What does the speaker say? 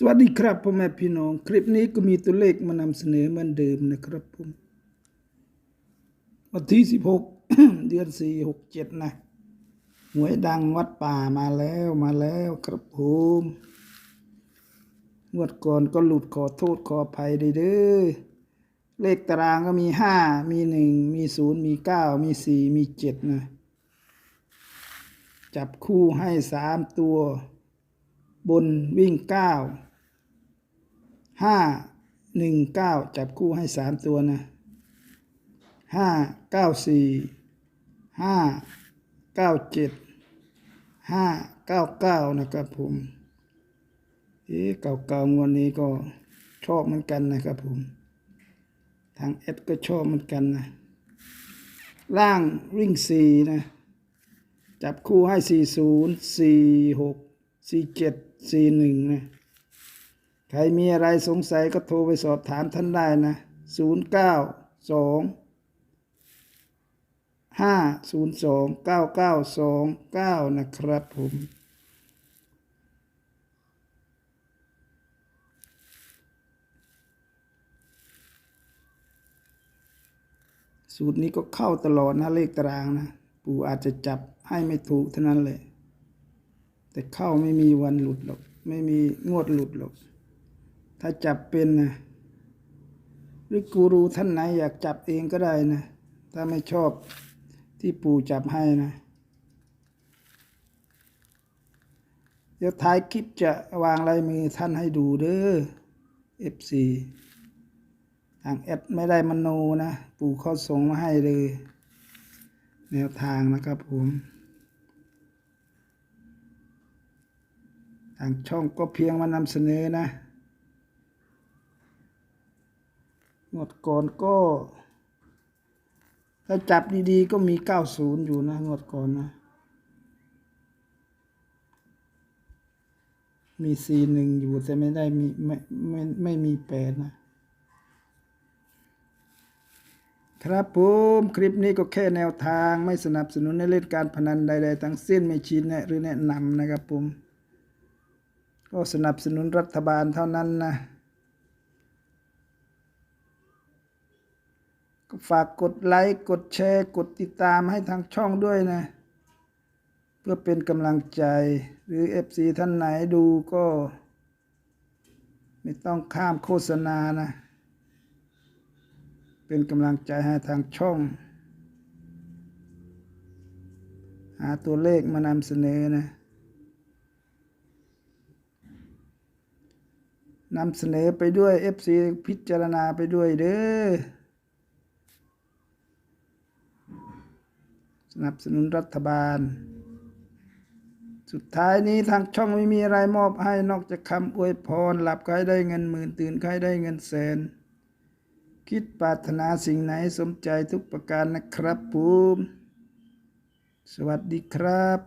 สวัสดีครับพ่อแม่พี่น้อง คลิปนี้ก็มีตัวเลขมานำเสนอเหมือนเดิมนะครับผมวันที่16เดือน4 6 7นะหวยดังวัดป่ามาแล้วมาแล้วครับผมงวดก่อนก็หลุดขอโทษขออภัยด้วยเด้อเลขตารางก็มี5มี1มี0มี9มี4มี7นะ จับคู่ให้3ตัวบนวิ่งเก้า ห้าหนึ่งเก้าจับคู่ให้สามตัวนะห้าเก้าสี่ห้าเก้าเจ็ดห้าเก้าเก้านะครับผมเอ๊ะเก่าเก่างวดนี้ก็ชอบเหมือนกันนะครับผม ทางเอสก็ชอบเหมือนกันนะ ล่างวิ่งสี่นะ จับคู่ให้สี่ศูนย์สี่หกสี่เจ็ดสี่หนึ่งนะ ใครมีอะไรสงสัยก็โทรไปสอบถามท่านได้นะศูนย์เก้าสองห้าศูนย์สองเก้าเก้าสองเก้านะครับผมสูตรนี้ก็เข้าตลอดนะเลขตารางนะ ปู่อาจจะจับให้ไม่ถูกเท่านั้นเลย แต่เข้าไม่มีวันหลุดหรอก ไม่มีงวดหลุดหรอก ถ้าจับเป็นนะหรือกูรูท่านไหนอยากจับเองก็ได้นะ ถ้าไม่ชอบที่ปู่จับให้นะ เดี๋ยวท้ายคลิปจะวางลายมือท่านให้ดูเด้อ FC ทางแอดไม่ได้มโนนะ ปู่เขาส่งมาให้เลย แนวทางนะครับผม ทางช่องก็เพียงมานำเสนอนะ งวดก่อนก็ ถ้าจับดีๆ ก็มี90อยู่นะ งวดก่อนนะ มี41อยู่แต่ไม่ได้มีไม่ไม่ไม่มีแปดนะ ครับผมคลิปนี้ก็แค่แนวทางไม่สนับสนุนในเล่นการพนันใด ๆ ทั้งสิ้นไม่ชี้แนะหรือแนะนำนะครับผม ก็สนับสนุนรัฐบาลเท่านั้นนะ ฝากกดไลค์กดแชร์ กดติดตามให้ทางช่องด้วยนะ เพื่อเป็นกำลังใจหรือ FC ท่านไหนดูก็ ไม่ต้องข้ามโฆษณานะ เป็นกำลังใจให้ทางช่อง หาตัวเลขมานำเสนอนะนำเสนอไปด้วย FC พิจารณาไปด้วยเด้อ สนับสนุนรัฐบาล สุดท้ายนี้ทางช่องไม่มีอะไรมอบให้นอกจากคำอวยพร หลับใครได้เงินหมื่นตื่นใครได้เงินแสน คิดปรารถนาสิ่งไหนสมใจทุกประการนะครับผมสวัสดีครับ